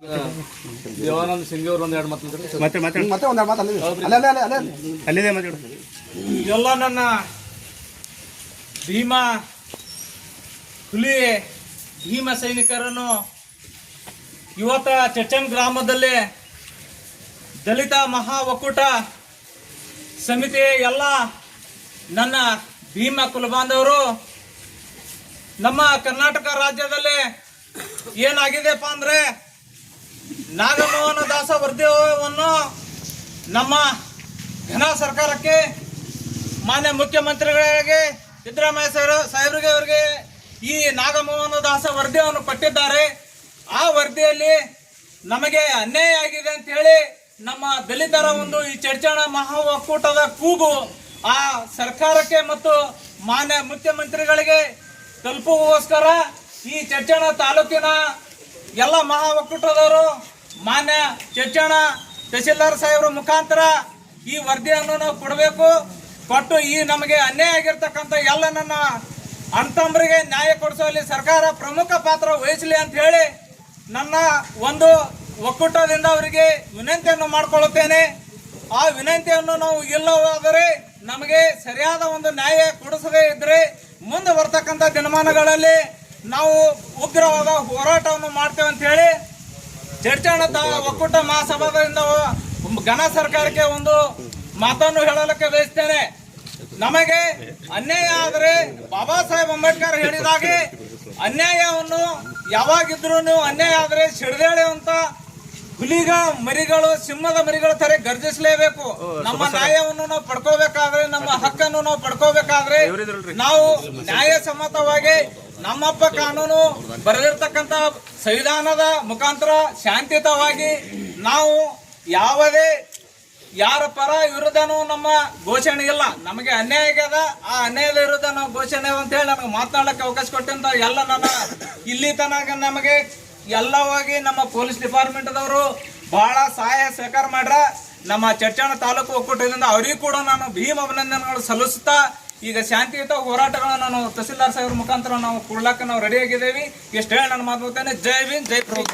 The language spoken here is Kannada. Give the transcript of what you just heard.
ದೇವಾನಂದ ಸಿಂಗ್ ಅವ್ರು ಒಂದ್ ಎರಡು ಮಾತಾಡ್ತಾರೆ ಮತ್ತೆ ಮತ್ತೆ. ಒಂದೆರಡು ಮಾತು ಅಲ್ಲಿದೆ ಅಲ್ಲೇ ಅಲ್ಲೇ ಅಲ್ಲೇ ಅಲ್ಲೇ. ಅಲ್ಲಿದೆ ಮಾತಾಡು. ಎಲ್ಲ ನನ್ನ ಭೀಮ ಹುಲಿ ಭೀಮ ಸೈನಿಕರನ್ನು ಇವತ್ತ ಚಚನ್ ಗ್ರಾಮದಲ್ಲಿ ದಲಿತ ಮಹಾ ಒಕ್ಕೂಟ ಸಮಿತಿ ಎಲ್ಲ ನನ್ನ ಭೀಮ ಕುಲಬಾಂಧವರು ನಮ್ಮ ಕರ್ನಾಟಕ ರಾಜ್ಯದಲ್ಲಿ ಏನಾಗಿದೆಪ್ಪ ಅಂದ್ರೆ ನಾಗಮೋಹನ ದಾಸ ವರ್ದೇವನ್ನು ನಮ್ಮ ಘನ ಸರ್ಕಾರಕ್ಕೆ ಮಾನ್ಯ ಮುಖ್ಯಮಂತ್ರಿಗಳಿಗೆ ಸಿದ್ದರಾಮಯ್ಯ ಸರ್ ಸಾಹೇಬ್ರಿಗೆ ಅವರಿಗೆ ಈ ನಾಗಮೋಹನ ದಾಸ ವರದಿಯನ್ನು ಕೊಟ್ಟಿದ್ದಾರೆ. ಆ ವರದಿಯಲ್ಲಿ ನಮಗೆ ಅನ್ಯಾಯ ಆಗಿದೆ ಅಂತ ಹೇಳಿ ನಮ್ಮ ದಲಿತರ ಒಂದು ಈ ಚರ್ಚಾಣ ಮಹಾ ಒಕ್ಕೂಟದ ಕೂಗು ಆ ಸರ್ಕಾರಕ್ಕೆ ಮತ್ತು ಮಾನ್ಯ ಮುಖ್ಯಮಂತ್ರಿಗಳಿಗೆ ತಲುಪುವಗೋಸ್ಕರ ಈ ಚರ್ಚಾಣ ತಾಲೂಕಿನ ಎಲ್ಲ ಮಹಾ ಒಕ್ಕೂಟದವರು ಮಾನ್ಯ ಚಚ್ಚಣ ತಹಸೀಲ್ದಾರ್ ಸಾಹೇಬ್ರ ಮುಖಾಂತರ ಈ ವರದಿಯನ್ನು ನಾವು ಕೊಡಬೇಕು. ಕೊಟ್ಟು ಈ ನಮಗೆ ಅನ್ಯಾಯ ಆಗಿರ್ತಕ್ಕಂಥ ಎಲ್ಲ ನನ್ನ ಅಣ್ತಂಬರಿಗೆ ನ್ಯಾಯ ಕೊಡಿಸುವಲ್ಲಿ ಸರ್ಕಾರ ಪ್ರಮುಖ ಪಾತ್ರ ವಹಿಸಲಿ ಅಂತ ಹೇಳಿ ನನ್ನ ಒಂದು ಒಕ್ಕೂಟದಿಂದ ಅವರಿಗೆ ವಿನಂತಿಯನ್ನು ಮಾಡಿಕೊಳ್ಳುತ್ತೇನೆ. ಆ ವಿನಂತಿಯನ್ನು ನಾವು ಇಲ್ಲವಾದರೆ ನಮಗೆ ಸರಿಯಾದ ಒಂದು ನ್ಯಾಯ ಕೊಡಿಸದೇ ಇದ್ದರೆ ಮುಂದೆ ಬರ್ತಕ್ಕಂಥ ದಿನಮಾನಗಳಲ್ಲಿ ನಾವು ಉಗ್ರವಾದ ಹೋರಾಟವನ್ನು ಮಾಡ್ತೇವೆ ಅಂತ ಹೇಳಿ ತ- ಒಕ್ಕೂಟ ಮಹಾಸಭಾದಿಂದ ಘನ ಸರ್ಕಾರಕ್ಕೆ ಒಂದು ಮಾತನ್ನು ಹೇಳಲಿಕ್ಕೆ ಬಯಸ್ತೇನೆ. ನಮಗೆ ಅನ್ಯಾಯ ಆದರೆ ಬಾಬಾ ಸಾಹೇಬ್ ಅಂಬೇಡ್ಕರ್ ಹೇಳಿದಾಗೆ ಅನ್ಯಾಯವನ್ನು ಯಾವಾಗಿದ್ರು ನೀವು ಅನ್ಯಾಯ ಆದರೆ ಅಂತ ಹುಲಿಗ ಮರಿಗಳು ಸಿಂಹದ ಮರಿಗಳ ತರ ಗರ್ಜಿಸಲೇಬೇಕು. ನಮ್ಮ ನ್ಯಾಯವನ್ನು ನಾವು ಪಡ್ಕೋಬೇಕಾದ್ರೆ ನಮ್ಮ ಹಕ್ಕನ್ನು ನಾವು ಪಡ್ಕೋಬೇಕಾದ್ರೆ ನಾವು ನ್ಯಾಯಸಮ್ಮತವಾಗಿ ನಮ್ಮಪ್ಪ ಕಾನೂನು ಬರೆದಿರ್ತಕ್ಕಂಥ ಸಂವಿಧಾನದ ಮುಖಾಂತರ ಶಾಂತಿಯುತವಾಗಿ ನಾವು ಯಾವುದೇ ಯಾರ ಪರ ವಿರುದ್ಧನೂ ನಮ್ಮ ಘೋಷಣೆ ಇಲ್ಲ. ನಮಗೆ ಅನ್ಯಾಯ ಆಗ್ಯದ. ಆ ಅನ್ಯಾಯದ ವಿರುದ್ಧ ನಾವು ಘೋಷಣೆ ಅಂತ ಹೇಳಿ ನಮಗೆ ಮಾತನಾಡಕ್ಕೆ ಅವಕಾಶ ಕೊಟ್ಟಂತ ಎಲ್ಲ ನನ್ನ ಇಲ್ಲಿ ತನಕ ನಮಗೆ ಎಲ್ಲವಾಗಿ ನಮ್ಮ ಪೊಲೀಸ್ ಡಿಪಾರ್ಟ್ಮೆಂಟ್ದವರು ಬಹಳ ಸಹಾಯ ಸಹಕಾರ ಮಾಡ್ರ. ನಮ್ಮ ಚರ್ಚಣ ತಾಲೂಕು ಒಕ್ಕೂಟದಿಂದ ಅವರಿಗೂ ಕೂಡ ನಾನು ಭೀಮ ಅಭಿನಂದನೆಗಳು ಸಲ್ಲಿಸುತ್ತಾ ಈಗ ಶಾಂತಿಯುತ ಹೋರಾಟಗಳನ್ನು ನಾವು ತಹಸೀಲ್ದಾರ್ ಸಾಹೇಬ್ರ ಮುಖಾಂತರ ನಾವು ಕೊಡ್ಲಾಕ ನಾವು ರೆಡಿ ಆಗಿದ್ದೇವೆ. ಹೇಳಿ ನಾನು ಮಾತು ಜೈ ಭೀಮ್, ಜೈ ಪ್ರಭು